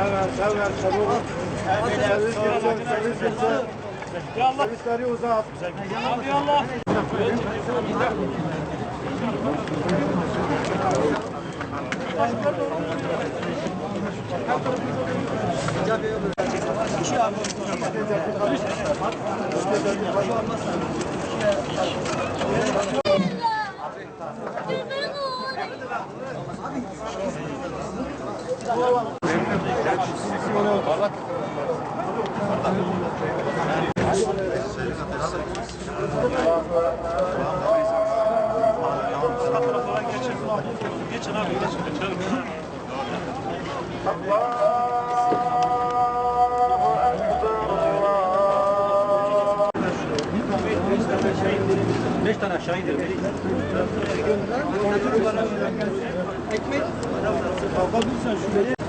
Hemen hemen çabuk. Servis geçsin, servis Allah. Servisleri uzat. Hadi Allah. Geçin abi geçin. geçin. Beş tane aşağı indir. Şey tut tarafa sen.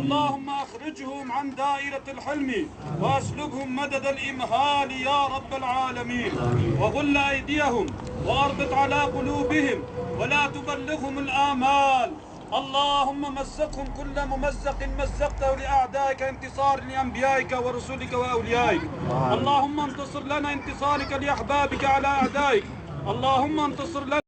اللهم أخرجهم عن دائرة الحلم وأسلكهم مدد الإمهال يا رب العالمين. وغل أيديهم وأربط على قلوبهم ولا تبلغهم الآمال. اللهم مزقهم كل ممزق مزقته لأعدائك انتصار لأنبيائك ورسلك وأوليائك. اللهم انتصر لنا انتصارك لأحبابك على أعدائك. اللهم انتصر لنا.